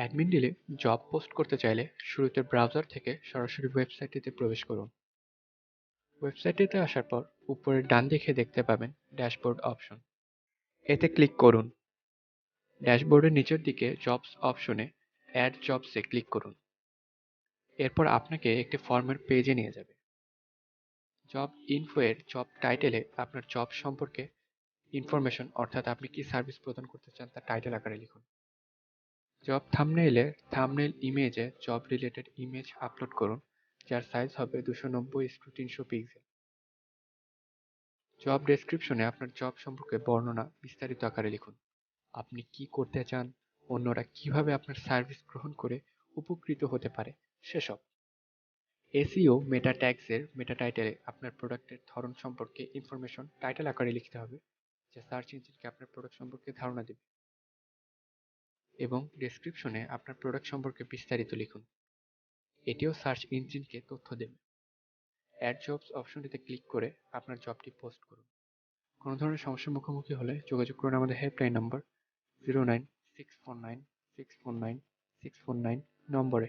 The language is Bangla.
অ্যাডমিন ডিলে জব পোস্ট করতে চাইলে শুরুতে ব্রাউজার থেকে সরাসরি ওয়েবসাইটটিতে প্রবেশ করুন। ওয়েবসাইটটিতে আসার পর উপরের ডান দিকে দেখতে পাবেন ড্যাশবোর্ড অপশন এতে ক্লিক করুন। ড্যাশবোর্ডের নিচের দিকে জবস অপশনে অ্যাড জবসে ক্লিক করুন। এরপর আপনাকে একটি ফর্মের পেজে নিয়ে যাবে। জব ইনফো এর জব টাইটেলে আপনার জব সম্পর্কে ইনফরমেশন অর্থাৎ আপনি কি সার্ভিস প্রদান করতে চান তা টাইটেল আকারে লিখুন। জব থামনেইলে থামনেইল ইমেজে জব রিলেটেড ইমেজ আপলোড করুন, যার সাইজ হবে দুশো নব্বই তিনশো পিক্সেল জব ডেসক্রিপশনে আপনার জব সম্পর্কে বর্ণনা বিস্তারিত আকারে লিখুন। আপনি কি করতে চান? অন্যরা কীভাবে আপনার সার্ভিস গ্রহণ করে উপকৃত হতে পারে? সেসব। এসইও মেটা ট্যাগসের মেটা টাইটেলে আপনার প্রোডাক্টের ধরন সম্পর্কে ইনফরমেশন টাইটেল আকারে লিখতে হবে, যা সার্চ ইঞ্জিনকে আপনার প্রোডাক্ট সম্পর্কে ধারণা দেবে। এবং ডেসক্রিপশনে আপনার প্রোডাক্ট সম্পর্কে বিস্তারিত লিখুন। এটিও সার্চ ইঞ্জিনকে তথ্য দেবে। অ্যাড জবস অপশনটিতে ক্লিক করে আপনার জবটি পোস্ট করুন। কোনো ধরনের সমস্যার মুখোমুখি হলে যোগাযোগ করুন আমাদের helpline number zero nine six four nine six four nine six four nine নম্বরে।